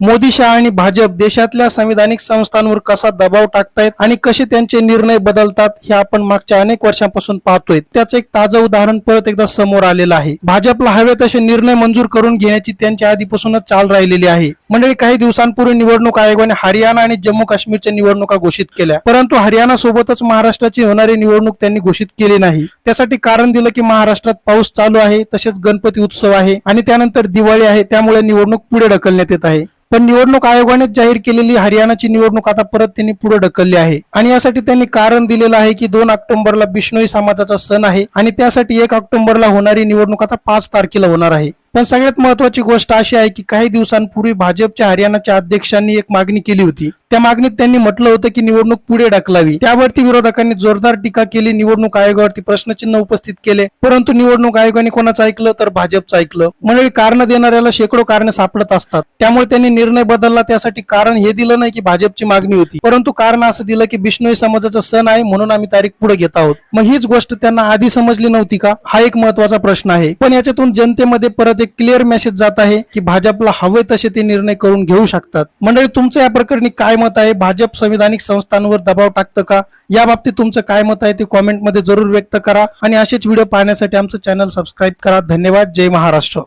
मोदी शाह आणि भाजप देशातल्या संविधानिक संस्थांवर कसा दबाव टाकतायत आणि कसे त्यांचे निर्णय बदलतात हे आपण मागच्या अनेक वर्षांपासून पाहतोय. त्याचं एक ताजं उदाहरण परत एकदा समोर आलेलं आहे. भाजपला हवे तसे निर्णय मंजूर करून घेण्याची त्यांच्या आधीपासूनच चाल राहिलेली आहे. मंडळी काही दिवसांपूर्वी निवडणूक आयोगाने हरियाणा आणि जम्मू काश्मीरच्या निवडणुका घोषित केल्या. परंतु हरियाणा सोबतच महाराष्ट्राची होणारी निवडणूक त्यांनी घोषित केली नाही. त्यासाठी कारण दिलं की महाराष्ट्रात पाऊस चालू आहे तसेच गणपती उत्सव आहे आणि त्यानंतर दिवाळी आहे त्यामुळे निवडणूक पुढे ढकलण्यात येत आहे. पण निवडणूक आयोगानेच जाहीर केलेली हरियाणाची निवडणूक आता परत त्यांनी पुढे ढकलली आहे. आणि यासाठी त्यांनी कारण दिलेलं आहे की दोन ऑक्टोबरला बिष्णोई समाजाचा सण आहे आणि त्यासाठी एक ऑक्टोबरला होणारी निवडणूक आता पाच तारखेला होणार आहे. पण सगळ्यात महत्वाची गोष्ट अशी आहे की काही दिवसांपूर्वी भाजपच्या हरियाणाच्या अध्यक्षांनी एक मागणी केली होती. त्या मागणीत त्यांनी म्हटलं होतं की निवडणूक पुढे ढकलावी. त्यावरती विरोधकांनी जोरदार टीका केली निवडणूक आयोगावरती प्रश्नचिन्ह उपस्थित केले. परंतु निवडणूक आयोगाने कोणाचं ऐकलं तर भाजपचं ऐकलं. मंडळी कारण देणाऱ्याला शेकडो कारण सापडत असतात. त्यामुळे त्यांनी निर्णय बदलला. त्यासाठी कारण हे दिलं नाही की भाजपची मागणी होती. परंतु कारण असं दिलं की बिष्णोई समाजाचा सण आहे म्हणून आम्ही तारीख पुढे घेत आहोत. मग हीच गोष्ट त्यांना आधी समजली नव्हती का? हा एक महत्त्वाचा प्रश्न आहे. पण याच्यातून जनतेमध्ये परत एक एक क्लिअर मेसेज जात आहे की भाजपला हवे तसे ते निर्णय करून घेऊ शकतात. मंडळी तुमचं या प्रकरणी काय मत आहे? भाजप संविधानिक संस्थांवर दबाव टाकतं का? या बाबतीत तुमचं काय मत आहे ते कॉमेंटमध्ये जरूर व्यक्त करा आणि असेच व्हिडिओ पाहण्यासाठी आमचं चॅनल सबस्क्राईब करा. धन्यवाद. जय महाराष्ट्र.